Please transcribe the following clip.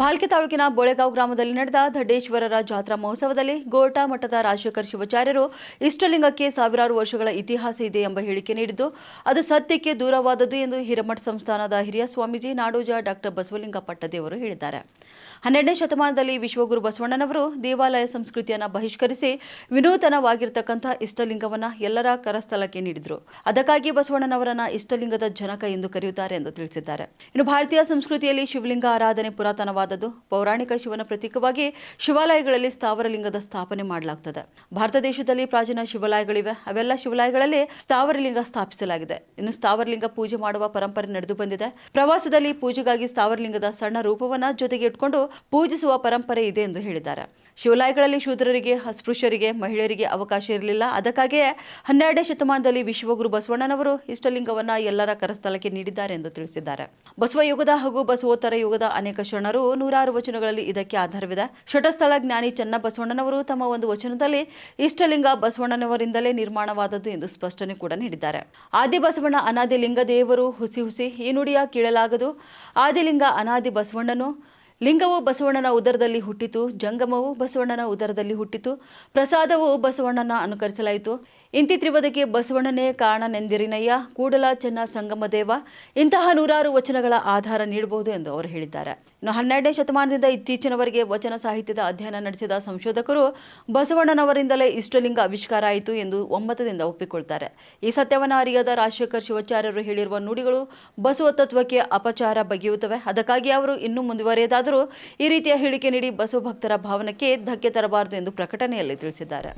ಭಾಲ್ಕೆ ತಾಲೂಕಿನ ಬೋಳೆಗಾಂವ್ ಗ್ರಾಮದಲ್ಲಿ ನಡೆದ ದಡ್ಡೇಶ್ವರರ ಜಾತ್ರಾ ಮಹೋತ್ಸವದಲ್ಲಿ ಗೋರ್ಟಾ ಮಠದ ರಾಜಶೇಖರ್ ಶಿವಾಚಾರ್ಯರು ಇಷ್ಟಲಿಂಗಕ್ಕೆ ಸಾವಿರಾರು ವರ್ಷಗಳ ಇತಿಹಾಸ ಇದೆ ಎಂಬ ಹೇಳಿಕೆ ನೀಡಿದ್ದು, ಅದು ಸತ್ಯಕ್ಕೆ ದೂರವಾದದ್ದು ಎಂದು ಹಿರಮಠ ಸಂಸ್ಥಾನದ ಹಿರಿಯ ಸ್ವಾಮೀಜಿ ನಾಡೋಜ ಡಾಕ್ಟರ್ ಬಸವಲಿಂಗ ಪಟ್ಟದೇವರು ಹೇಳಿದ್ದಾರೆ. ಹನ್ನೆರಡನೇ ಶತಮಾನದಲ್ಲಿ ವಿಶ್ವಗುರು ಬಸವಣ್ಣನವರು ದೇವಾಲಯ ಸಂಸ್ಕೃತಿಯನ್ನು ಬಹಿಷ್ಕರಿಸಿ ವಿನೂತನವಾಗಿರ್ತಕ್ಕಂಥ ಇಷ್ಟಲಿಂಗವನ್ನ ಎಲ್ಲರ ಕರಸ್ಥಲಕ್ಕೆ ನೀಡಿದರು. ಅದಕ್ಕಾಗಿ ಬಸವಣ್ಣನವರನ್ನ ಇಷ್ಟಲಿಂಗದ ಜನಕ ಎಂದು ಕರೆಯುತ್ತಾರೆ ಎಂದು ತಿಳಿಸಿದ್ದಾರೆ. ಇನ್ನು ಭಾರತೀಯ ಸಂಸ್ಕೃತಿಯಲ್ಲಿ ಶಿವಲಿಂಗ ಆರಾಧನೆ ಪುರಾತನವಾದದ್ದು ಪೌರಾಣಿಕ ಶಿವನ ಪ್ರತೀಕವಾಗಿ ಶಿವಾಲಯಗಳಲ್ಲಿ ಸ್ಥಾವರಲಿಂಗದ ಸ್ಥಾಪನೆ ಮಾಡಲಾಗುತ್ತದೆ ಭಾರತ ದೇಶದಲ್ಲಿ ಪ್ರಾಚೀನ ಶಿವಾಲಯಗಳಿವೆ. ಅವೆಲ್ಲ ಶಿವಾಲಯಗಳಲ್ಲಿ ಸ್ಥಾವರಲಿಂಗ ಸ್ಥಾಪಿಸಲಾಗಿದೆ. ಇನ್ನು ಸ್ಥಾವರಲಿಂಗ ಪೂಜೆ ಮಾಡುವ ಪರಂಪರೆ ನಡೆದು ಬಂದಿದೆ. ಪ್ರವಾಸದಲ್ಲಿ ಪೂಜೆಗಾಗಿ ಸ್ಥಾವರಲಿಂಗದ ಸಣ್ಣ ರೂಪವನ್ನ ಜೊತೆಗೆ ಇಟ್ಕೊಂಡು ಪೂಜಿಸುವ ಪರಂಪರೆ ಇದೆ ಎಂದು ಹೇಳಿದ್ದಾರೆ. ಶಿವಾಲಯಗಳಲ್ಲಿ ಶೂದ್ರರಿಗೆ, ಅಸ್ಪೃಶ್ಯರಿಗೆ, ಮಹಿಳೆಯರಿಗೆ ಅವಕಾಶ ಇರಲಿಲ್ಲ. ಅದಕ್ಕಾಗಿಯೇ ಹನ್ನೆರಡನೇ ಶತಮಾನದಲ್ಲಿ ವಿಶ್ವಗುರು ಬಸವಣ್ಣನವರು ಇಷ್ಟಲಿಂಗವನ್ನ ಎಲ್ಲರ ಕರಸ್ಥಳಕ್ಕೆ ನೀಡಿದ್ದಾರೆ ಎಂದು ತಿಳಿಸಿದ್ದಾರೆ. ಬಸವ ಯುಗದ ಹಾಗೂ ಬಸವೋತ್ತರ ಯುಗದ ಅನೇಕ ಶರಣರು ನೂರಾರು ವಚನಗಳಲ್ಲಿ ಇದಕ್ಕೆ ಆಧಾರವಿದೆ. ಶಟಸ್ಥಳ ಜ್ಞಾನಿ ಚನ್ನಬಸವಣ್ಣನವರು ತಮ್ಮ ಒಂದು ವಚನದಲ್ಲಿ ಇಷ್ಟಲಿಂಗ ಬಸವಣ್ಣನವರಿಂದಲೇ ನಿರ್ಮಾಣವಾದದ್ದು ಎಂದು ಸ್ಪಷ್ಟನೆ ಕೂಡ ನೀಡಿದ್ದಾರೆ. ಆದಿ ಬಸವಣ್ಣ ಅನಾದಿ ಲಿಂಗ ದೇವರು ಹುಸಿ ಹುಸಿ, ಈ ನುಡಿಯ ಕೀಳಲಾಗದು. ಆದಿಲಿಂಗ ಅನಾದಿ ಬಸವಣ್ಣನು ಲಿಂಗವು ಬಸವಣ್ಣನ ಉದರದಲ್ಲಿ ಹುಟ್ಟಿತು, ಜಂಗಮವು ಬಸವಣ್ಣನ ಉದರದಲ್ಲಿ ಹುಟ್ಟಿತು, ಪ್ರಸಾದವು ಬಸವಣ್ಣನ ಅನುಕರಿಸಲಾಯಿತು. ಇಂತಿ ತ್ರಿವದಕ್ಕೆ ಬಸವಣ್ಣನೇ ಕಾರಣನೆಂದಿರಿನಯ್ಯ ಕೂಡಲ ಚೆನ್ನ ಸಂಗಮ ದೇವ ಇಂತಹ ನೂರಾರು ವಚನಗಳ ಆಧಾರ ನೀಡಬಹುದು ಎಂದು ಅವರು ಹೇಳಿದ್ದಾರೆ. ಇನ್ನು ಹನ್ನೆರಡನೇ ಶತಮಾನದಿಂದ ಇತ್ತೀಚಿನವರೆಗೆ ವಚನ ಸಾಹಿತ್ಯದ ಅಧ್ಯಯನ ನಡೆಸಿದ ಸಂಶೋಧಕರು ಬಸವಣ್ಣನವರಿಂದಲೇ ಇಷ್ಟಲಿಂಗ ಆವಿಷ್ಕಾರ ಆಯಿತು ಎಂದು ಒಮ್ಮತದಿಂದ ಒಪ್ಪಿಕೊಳ್ತಾರೆ. ಈ ಸತ್ಯವನ್ನು ಅರಿಯದ ರಾಜಶೇಖರ್ ಶಿವಾಚಾರ್ಯರು ಹೇಳಿರುವ ನುಡಿಗಳು ಬಸವ ತತ್ವಕ್ಕೆ ಅಪಚಾರ ಬಗೆಯುತ್ತವೆ. ಅದಕ್ಕಾಗಿ ಅವರು ಇನ್ನೂ ಮುಂದುವರಿಯದಾದರೂ ಈ ರೀತಿಯ ಹೇಳಿಕೆ ನೀಡಿ ಬಸವ ಭಕ್ತರ ಭಾವನಕ್ಕೆ ಧಕ್ಕೆ ತರಬಾರದು ಎಂದು ಪ್ರಕಟಣೆಯಲ್ಲಿ ತಿಳಿಸಿದ್ದಾರೆ.